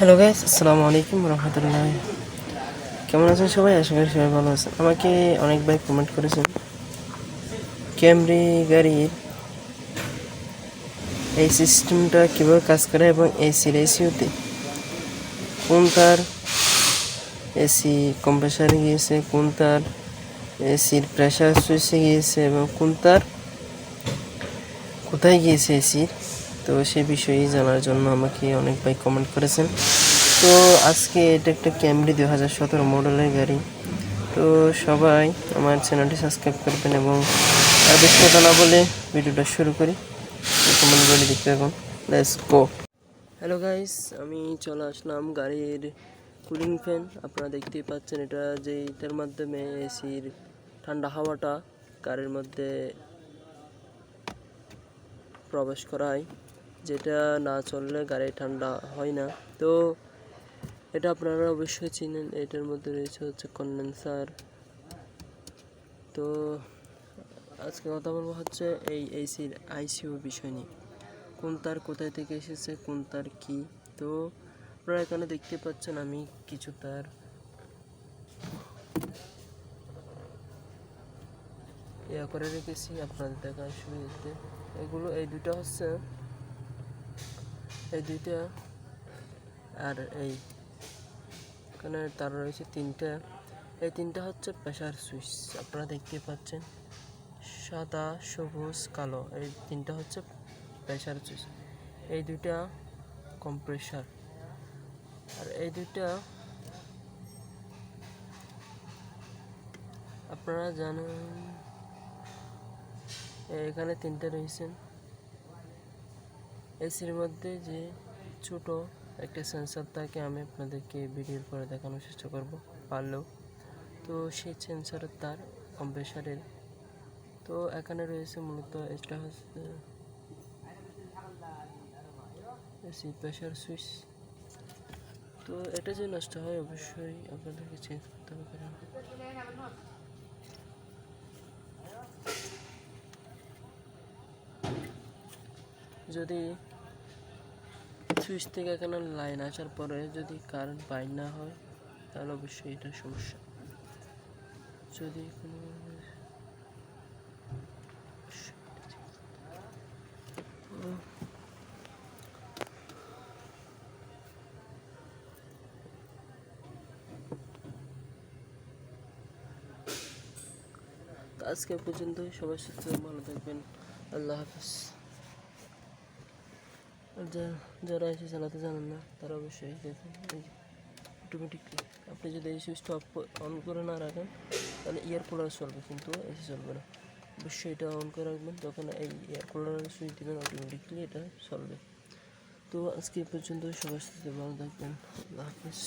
Hello guys আসসালামু আলাইকুম রহমতুল্লাহ কেমন আছেন সবাই? আশা করি সবাই ভালো আছেন। আমাকে অনেক ভাই কমেন্ট করেছেন। ক্যামরি গাড়ির এই সিস্টেমটা কীভাবে কাজ করে এবং এসির এসিওতে কোন তার এসি কম্প্রেসারে গিয়েছে, কোন তার এসির প্রেশার সুইচে গিয়েছে এবং কোন তার কোথায় গিয়েছে এসির তো সে বিষয়ে জানার জন্য আমাকে অনেক ভাই কমেন্ট করেছেন। তো আজকে এটা একটা ক্যামরি দু হাজার সতেরো মডেলের গাড়ি। তো সবাই আমার চ্যানেলটি সাবস্ক্রাইব করবেন এবং আর বেশি কথা না বলে ভিডিওটা শুরু করি। কমেন্ট করে দেখতে থাকুন। লেটস গো হ্যালো গাইস আমি চলে আসলাম গাড়ির কুলিং ফ্যান আপনারা দেখতেই পাচ্ছেন এটা যে এটার মাধ্যমে এসির ঠান্ডা হাওয়াটা গাড়ির মধ্যে প্রবেশ করায়। যেটা না চললে গাড়ি ঠান্ডা হয় না। তো এটা আপনারা অবশ্যই চিনেন, এটার মধ্যে রয়েছে হচ্ছে কন্ডেন্সার। তো আজকে কথা বলব হচ্ছে এই এসির আইসিইউ বিষয় নিয়ে। কোন তার কোথায় থেকে এসেছে, কোন তার কি? তো আপনারা এখানে দেখতে পাচ্ছেন আমি কিছু তার। ইয়া করে রেখেছি, আপনাদের দেখার সুবিধাতে এগুলো, এই দুটো হচ্ছে এই দুইটা আর এই এখানে তার রয়েছে তিনটা। এই তিনটা হচ্ছে প্রেশার সুইচ, আপনারা দেখতে পাচ্ছেন। সাদা, সবুজ, কালো, এই তিনটা হচ্ছে প্রেশার সুইচ। এই দুইটা কম্প্রেসার। আর এই দুইটা আপনারা জানেন এখানে তিনটে রয়েছেন এসির মধ্যে যে ছোট একটা সেন্সার থাকে, আমি আপনাদেরকে ভিডিওর পরে দেখানোর চেষ্টা করব পারলেও। তো সেই সেন্সারের তার কম্প্রেসারের তো এখানে রয়েছে মূলত এটা হচ্ছে এসি প্রেশার সুইচ তো এটা যে নষ্ট হয়, অবশ্যই আপনাদেরকে চেঞ্জ করতে হবে কারণ যদি সুইচ থেকে এখানে লাইন আসার পরে যদি কারেন্ট বাইর না হয়, তাহলে অবশ্যই এটা সমস্যা। যদি কোনো আজকে পর্যন্ত সবার সাথে ভালো থাকবেন। আল্লাহ হাফিজ। যারা এসে চালাতে জানেন না, তারা অবশ্যই দেখুন। অটোমেটিকলি আপনি যদি সুইচটা অফ অন করে না রাখেন, তাহলে ইয়ার কুলার চলবে, কিন্তু এসে চলবে না। অবশ্যই এটা অন করে রাখবেন তখন এই এয়ার কুলারের সুইচ দেবেন অটোমেটিকলি এটা চলবে। তো আজকে পর্যন্ত সবার সাথে ভালো থাকবেন। আল্লাহ হাফিজ।